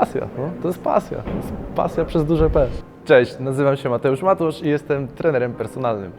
pasja, no, to jest pasja. To jest pasja przez duże P. Cześć, nazywam się Mateusz Matusz i jestem trenerem personalnym.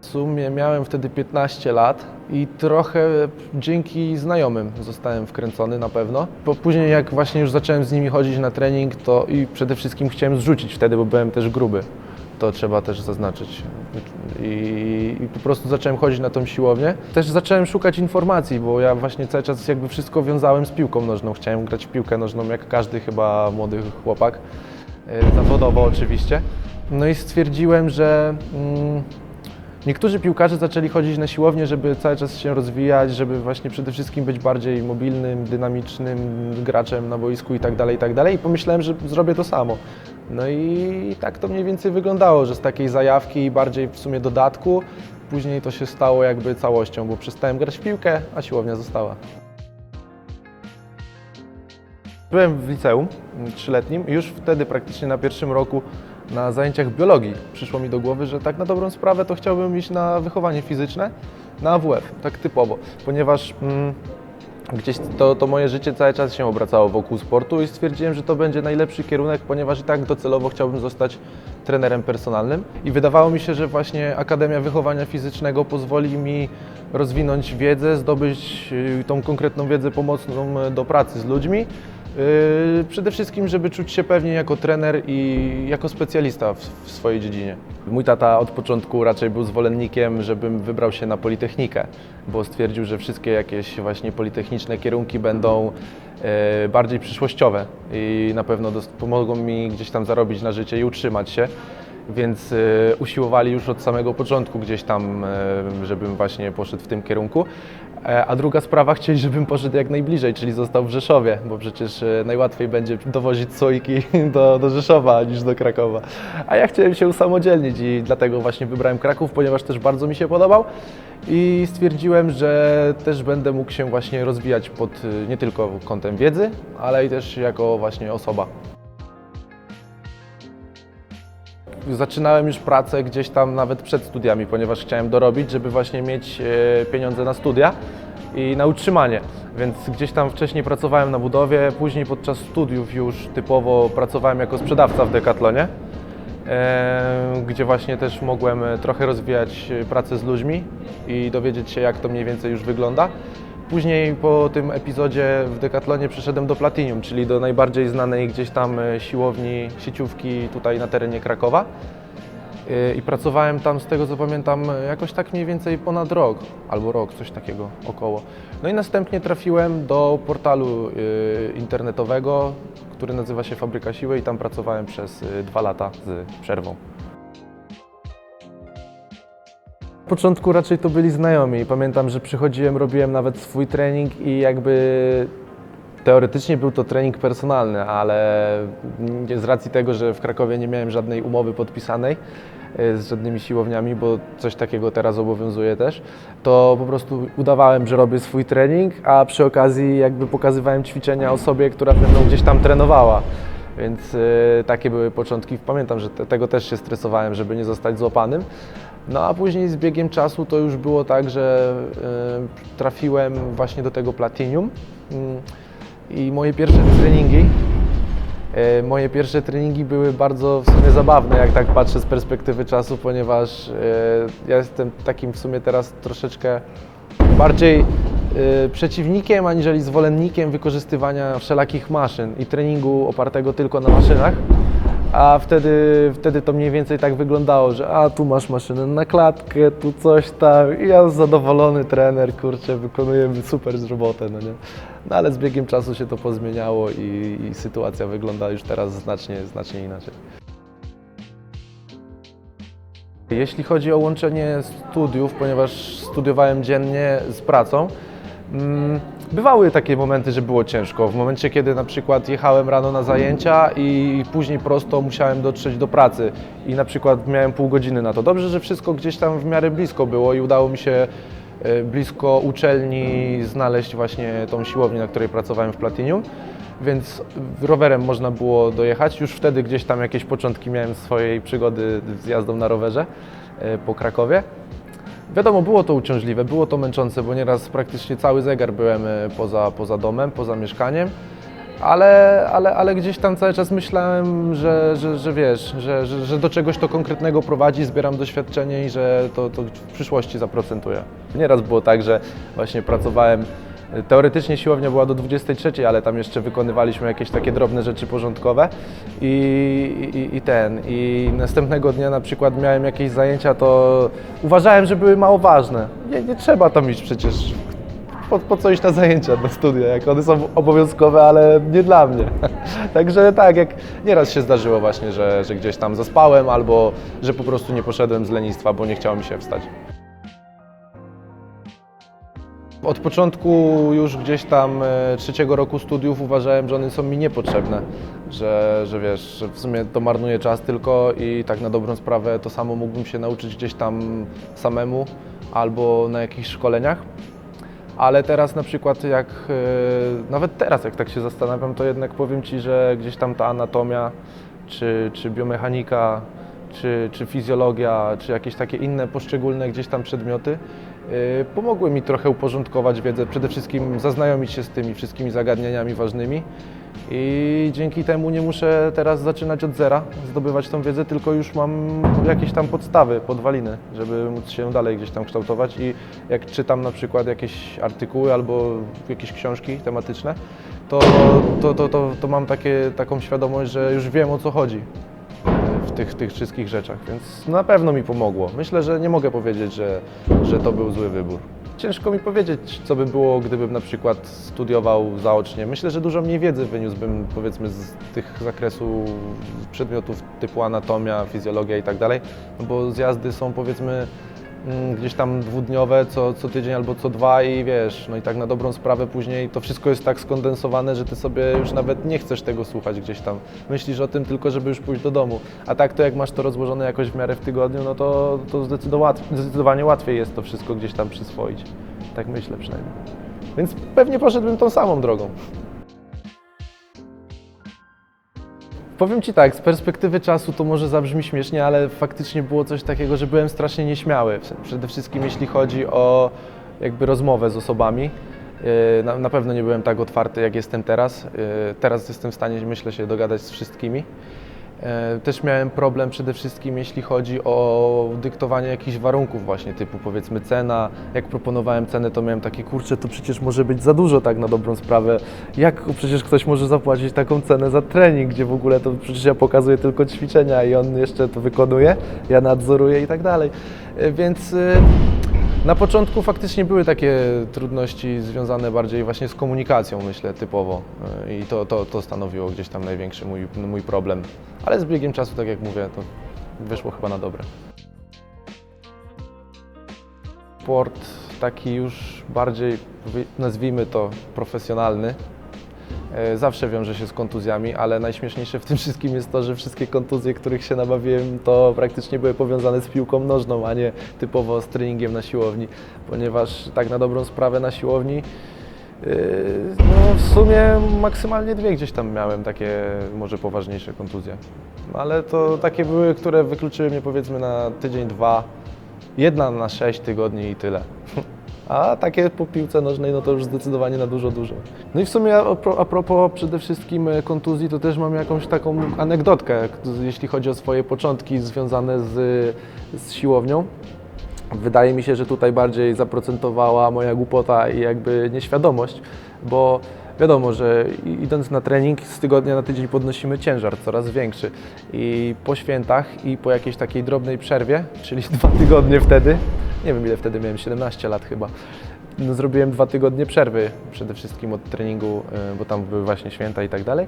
W sumie miałem wtedy 15 lat i trochę dzięki znajomym zostałem wkręcony na pewno. Bo później jak właśnie już zacząłem z nimi chodzić na trening, to i przede wszystkim chciałem zrzucić wtedy, bo byłem też gruby. To trzeba też zaznaczyć. I, I po prostu zacząłem chodzić na tą siłownię. Też zacząłem szukać informacji, bo ja właśnie cały czas jakby wszystko wiązałem z piłką nożną. Chciałem grać w piłkę nożną jak każdy chyba młody chłopak. E, Zawodowo oczywiście. No i stwierdziłem, że mm, Niektórzy piłkarze zaczęli chodzić na siłownię, żeby cały czas się rozwijać, żeby właśnie przede wszystkim być bardziej mobilnym, dynamicznym graczem na boisku i tak dalej, i tak dalej. I pomyślałem, że zrobię to samo. No i tak to mniej więcej wyglądało, że z takiej zajawki i bardziej w sumie dodatku, później to się stało jakby całością, bo przestałem grać w piłkę, a siłownia została. Byłem w liceum trzyletnim już wtedy praktycznie na pierwszym roku na zajęciach biologii. Przyszło mi do głowy, że tak na dobrą sprawę to chciałbym iść na wychowanie fizyczne, na AWF, tak typowo, ponieważ mm, gdzieś to, to moje życie cały czas się obracało wokół sportu i stwierdziłem, że to będzie najlepszy kierunek, ponieważ i tak docelowo chciałbym zostać trenerem personalnym. I wydawało mi się, że właśnie Akademia Wychowania Fizycznego pozwoli mi rozwinąć wiedzę, zdobyć y, tą konkretną wiedzę pomocną do pracy z ludźmi, Przede wszystkim, żeby czuć się pewnie jako trener i jako specjalista w, w swojej dziedzinie. Mój tata od początku raczej był zwolennikiem, żebym wybrał się na Politechnikę, bo stwierdził, że wszystkie jakieś właśnie politechniczne kierunki będą e, bardziej przyszłościowe i na pewno pomogą mi gdzieś tam zarobić na życie i utrzymać się. Więc e, usiłowali już od samego początku gdzieś tam, e, żebym właśnie poszedł w tym kierunku. E, A druga sprawa, chcieli, żebym poszedł jak najbliżej, czyli został w Rzeszowie, bo przecież najłatwiej będzie dowozić słoiki do, do Rzeszowa niż do Krakowa. A ja chciałem się usamodzielnić i dlatego właśnie wybrałem Kraków, ponieważ też bardzo mi się podobał i stwierdziłem, że też będę mógł się właśnie rozwijać pod nie tylko kątem wiedzy, ale i też jako właśnie osoba. Zaczynałem już pracę gdzieś tam nawet przed studiami, ponieważ chciałem dorobić, żeby właśnie mieć e, pieniądze na studia i na utrzymanie. Więc gdzieś tam wcześniej pracowałem na budowie, później podczas studiów już typowo pracowałem jako sprzedawca w Decathlonie, e, gdzie właśnie też mogłem trochę rozwijać e, pracę z ludźmi i dowiedzieć się, jak to mniej więcej już wygląda. Później po tym epizodzie w Decathlonie przeszedłem do Platinum, czyli do najbardziej znanej gdzieś tam e, siłowni, sieciówki tutaj na terenie Krakowa. E, I pracowałem tam, z tego co pamiętam, jakoś tak mniej więcej ponad rok, albo rok, coś takiego około. No i następnie trafiłem do portalu e, internetowego, który nazywa się Fabryka Siły i tam pracowałem przez dwa lata z przerwą. Początku raczej to byli znajomi. Pamiętam, że przychodziłem, robiłem nawet swój trening i jakby teoretycznie był to trening personalny, ale z racji tego, że w Krakowie nie miałem żadnej umowy podpisanej e, z żadnymi siłowniami, bo coś takiego teraz obowiązuje też, to po prostu udawałem, że robię swój trening, a przy okazji jakby pokazywałem ćwiczenia osobie, która ze gdzieś tam trenowała. Więc e, takie były początki. Pamiętam, że te, tego też się stresowałem, żeby nie zostać złapanym. No a później z biegiem czasu to już było tak, że e, trafiłem właśnie do tego Platinum Mm, i moje pierwsze treningi, e, moje pierwsze treningi były bardzo w sumie zabawne, jak tak patrzę z perspektywy czasu, ponieważ e, ja jestem takim w sumie teraz troszeczkę bardziej przeciwnikiem aniżeli zwolennikiem wykorzystywania wszelakich maszyn i treningu opartego tylko na maszynach. A wtedy, wtedy to mniej więcej tak wyglądało, że a tu masz maszynę na klatkę, tu coś tam i ja zadowolony trener, kurczę, wykonuję super robotę, no nie? No ale z biegiem czasu się to pozmieniało i, i sytuacja wygląda już teraz znacznie, znacznie inaczej. Jeśli chodzi o łączenie studiów, ponieważ studiowałem dziennie z pracą, mm, bywały takie momenty, że było ciężko. W momencie, kiedy na przykład jechałem rano na zajęcia i później prosto musiałem dotrzeć do pracy i na przykład miałem pół godziny na to. Dobrze, że wszystko gdzieś tam w miarę blisko było i udało mi się e, blisko uczelni znaleźć właśnie tą siłownię, na której pracowałem w Platinium. Więc rowerem można było dojechać. Już wtedy gdzieś tam jakieś początki miałem swojej przygody z jazdą na rowerze e, po Krakowie. Wiadomo, było to uciążliwe, było to męczące, bo nieraz praktycznie cały zegar byłem e, poza, poza domem, poza mieszkaniem, ale, ale, ale gdzieś tam cały czas myślałem, że, że, że wiesz, że, że, że do czegoś to konkretnego prowadzi, zbieram doświadczenie i że to, to w przyszłości zaprocentuje. Nieraz było tak, że właśnie pracowałem Teoretycznie siłownia była do 23, ale tam jeszcze wykonywaliśmy jakieś takie drobne rzeczy porządkowe i, i, i ten. I następnego dnia na przykład miałem jakieś zajęcia, to uważałem, że były mało ważne. Nie, nie trzeba tam iść przecież. Po, po co iść na zajęcia do studia, jak one są obowiązkowe, ale nie dla mnie. Także tak, jak nieraz się zdarzyło właśnie, że, że gdzieś tam zaspałem albo że po prostu nie poszedłem z lenistwa, bo nie chciało mi się wstać. Od początku już gdzieś tam e, trzeciego roku studiów uważałem, że one są mi niepotrzebne, że, że wiesz, że w sumie to marnuje czas tylko i tak na dobrą sprawę to samo mógłbym się nauczyć gdzieś tam samemu albo na jakichś szkoleniach. Ale teraz na przykład jak, e, nawet teraz jak tak się zastanawiam, to jednak powiem Ci, że gdzieś tam ta anatomia czy, czy biomechanika czy, czy fizjologia, czy jakieś takie inne poszczególne gdzieś tam przedmioty pomogły mi trochę uporządkować wiedzę, przede wszystkim zaznajomić się z tymi wszystkimi zagadnieniami ważnymi. I dzięki temu nie muszę teraz zaczynać od zera, zdobywać tą wiedzę, tylko już mam jakieś tam podstawy, podwaliny, żeby móc się dalej gdzieś tam kształtować. I jak czytam na przykład jakieś artykuły albo jakieś książki tematyczne, to, to, to, to, to mam takie, taką świadomość, że już wiem o co chodzi w tych, tych wszystkich rzeczach, więc na pewno mi pomogło. Myślę, że nie mogę powiedzieć, że, że to był zły wybór. Ciężko mi powiedzieć, co by było, gdybym na przykład studiował zaocznie. Myślę, że dużo mniej wiedzy wyniósłbym powiedzmy z tych zakresu przedmiotów typu anatomia, fizjologia i tak dalej, no bo zjazdy są powiedzmy gdzieś tam dwudniowe, co, co tydzień albo co dwa i wiesz, no i tak na dobrą sprawę później to wszystko jest tak skondensowane, że ty sobie już nawet nie chcesz tego słuchać gdzieś tam. Myślisz o tym tylko, żeby już pójść do domu. A tak to jak masz to rozłożone jakoś w miarę w tygodniu, no to, to zdecydowanie łatwiej jest to wszystko gdzieś tam przyswoić. Tak myślę przynajmniej. Więc pewnie poszedłbym tą samą drogą. Powiem Ci tak, z perspektywy czasu to może zabrzmi śmiesznie, ale faktycznie było coś takiego, że byłem strasznie nieśmiały. Przede wszystkim jeśli chodzi o jakby rozmowę z osobami. Yy, Na, na pewno nie byłem tak otwarty, jak jestem teraz. Yy, Teraz jestem w stanie, myślę, się dogadać z wszystkimi. E, Też miałem problem przede wszystkim, jeśli chodzi o dyktowanie jakichś warunków właśnie typu powiedzmy cena. Jak proponowałem cenę, to miałem takie kurczę, to przecież może być za dużo tak na dobrą sprawę. Jak przecież ktoś może zapłacić taką cenę za trening, gdzie w ogóle to przecież ja pokazuję tylko ćwiczenia i on jeszcze to wykonuje, ja nadzoruję i tak dalej. E, Więc y, na początku faktycznie były takie trudności związane bardziej właśnie z komunikacją, myślę, typowo. Y, I to, to, to stanowiło gdzieś tam największy mój, mój problem. Ale z biegiem czasu, tak jak mówię, to wyszło chyba na dobre. Sport taki już bardziej, nazwijmy to, profesjonalny, e, zawsze wiąże się z kontuzjami, ale najśmieszniejsze w tym wszystkim jest to, że wszystkie kontuzje, których się nabawiłem, to praktycznie były powiązane z piłką nożną, a nie typowo z treningiem na siłowni, ponieważ tak na dobrą sprawę na siłowni yy, no w sumie maksymalnie dwie gdzieś tam miałem takie może poważniejsze kontuzje. Ale to takie były, które wykluczyły mnie powiedzmy na tydzień, dwa, jedna na sześć tygodni i tyle. A takie po piłce nożnej, no to już zdecydowanie na dużo, dużo. No i w sumie a, pro- a propos przede wszystkim e, kontuzji, to też mam jakąś taką anegdotkę, jeśli chodzi o swoje początki związane z, z siłownią. Wydaje mi się, że tutaj bardziej zaprocentowała moja głupota i jakby nieświadomość, bo wiadomo, że idąc na trening z tygodnia na tydzień podnosimy ciężar coraz większy i po świętach i po jakiejś takiej drobnej przerwie, czyli dwa tygodnie wtedy, nie wiem ile wtedy miałem, 17 lat chyba, no, zrobiłem dwa tygodnie przerwy przede wszystkim od treningu, y, bo tam były właśnie święta i tak dalej.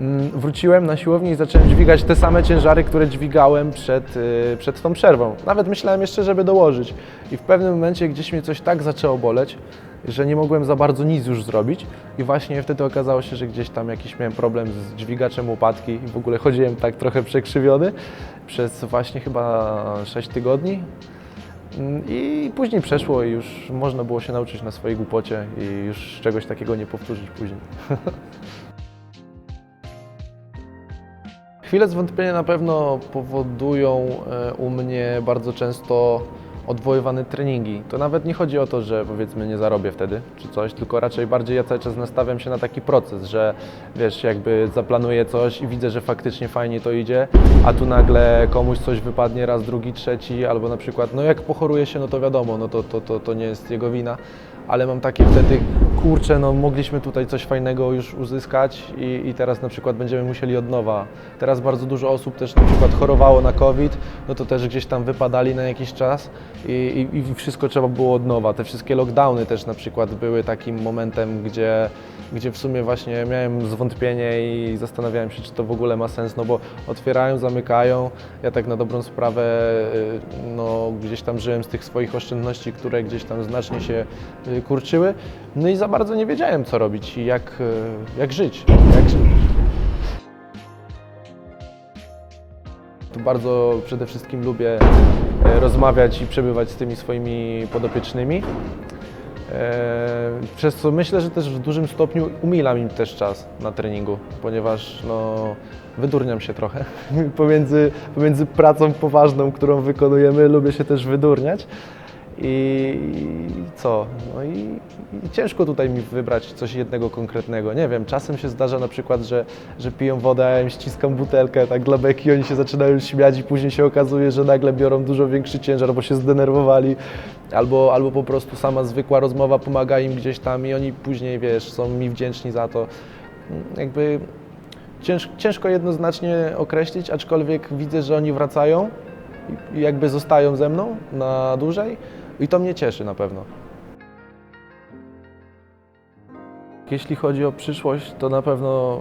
Mm, Wróciłem na siłownię i zacząłem dźwigać te same ciężary, które dźwigałem przed, y, przed tą przerwą. Nawet myślałem jeszcze, żeby dołożyć. I w pewnym momencie gdzieś mnie coś tak zaczęło boleć, że nie mogłem za bardzo nic już zrobić i właśnie wtedy okazało się, że gdzieś tam jakiś miałem problem z dźwigaczem łopatki i w ogóle chodziłem tak trochę przekrzywiony przez właśnie chyba 6 tygodni. I później przeszło i już można było się nauczyć na swojej głupocie i już czegoś takiego nie powtórzyć później. Chwile zwątpienia na pewno powodują e, u mnie bardzo często odwoływane treningi. To nawet nie chodzi o to, że powiedzmy nie zarobię wtedy czy coś, tylko raczej bardziej ja cały czas nastawiam się na taki proces, że wiesz, jakby zaplanuję coś i widzę, że faktycznie fajnie to idzie, a tu nagle komuś coś wypadnie raz, drugi, trzeci, albo na przykład, no jak pochoruje się, no to wiadomo, no to, to, to, to nie jest jego wina, ale mam takie wtedy, kurczę, no mogliśmy tutaj coś fajnego już uzyskać i, i teraz na przykład będziemy musieli od nowa. Teraz bardzo dużo osób też na przykład chorowało na COVID, no to też gdzieś tam wypadali na jakiś czas i, i, i wszystko trzeba było od nowa. Te wszystkie lockdowny też na przykład były takim momentem, gdzie, gdzie w sumie właśnie miałem zwątpienie i zastanawiałem się, czy to w ogóle ma sens, no bo otwierają, zamykają. Ja tak na dobrą sprawę y, no, gdzieś tam żyłem z tych swoich oszczędności, które gdzieś tam znacznie się y, kurczyły. No i za bardzo nie wiedziałem, co robić i jak, y, jak żyć. Jak żyć. Tu bardzo przede wszystkim lubię e, rozmawiać i przebywać z tymi swoimi podopiecznymi. E, Przez co myślę, że też w dużym stopniu umilam im też czas na treningu, ponieważ no, wydurniam się trochę pomiędzy, pomiędzy pracą poważną, którą wykonujemy, lubię się też wydurniać. I co? No i, i ciężko tutaj mi wybrać coś jednego konkretnego. Nie wiem, czasem się zdarza na przykład, że, że piją wodę, a ja im ściskam butelkę tak dla beki, oni się zaczynają śmiać i później się okazuje, że nagle biorą dużo większy ciężar, bo się zdenerwowali. Albo, albo po prostu sama zwykła rozmowa pomaga im gdzieś tam i oni później, wiesz, są mi wdzięczni za to. Jakby cięż, ciężko jednoznacznie określić, aczkolwiek widzę, że oni wracają i jakby zostają ze mną na dłużej i to mnie cieszy na pewno. Jeśli chodzi o przyszłość, to na pewno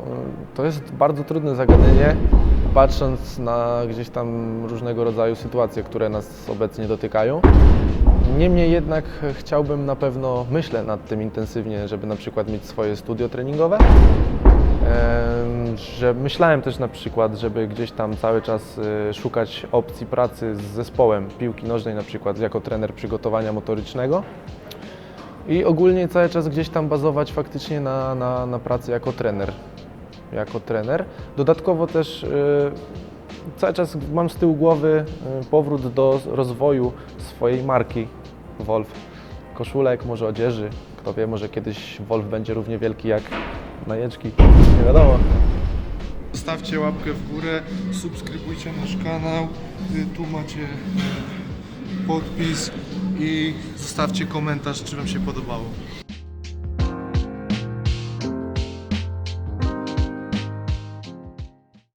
y, to jest bardzo trudne zagadnienie, patrząc na gdzieś tam różnego rodzaju sytuacje, które nas obecnie dotykają. Niemniej jednak chciałbym na pewno, myślę nad tym intensywnie, żeby na przykład mieć swoje studio treningowe. Że myślałem też na przykład, żeby gdzieś tam cały czas y, szukać opcji pracy z zespołem piłki nożnej, na przykład jako trener przygotowania motorycznego. I ogólnie cały czas gdzieś tam bazować faktycznie na, na, na pracy jako trener. Jako trener. Dodatkowo też y, cały czas mam z tyłu głowy powrót do rozwoju swojej marki Wolf. Koszulek, może odzieży. Kto wie, może kiedyś Wolf będzie równie wielki jak najeczki. Nie wiadomo. Zostawcie łapkę w górę, subskrybujcie nasz kanał, y, tu macie y, podpis i zostawcie komentarz, czy Wam się podobało.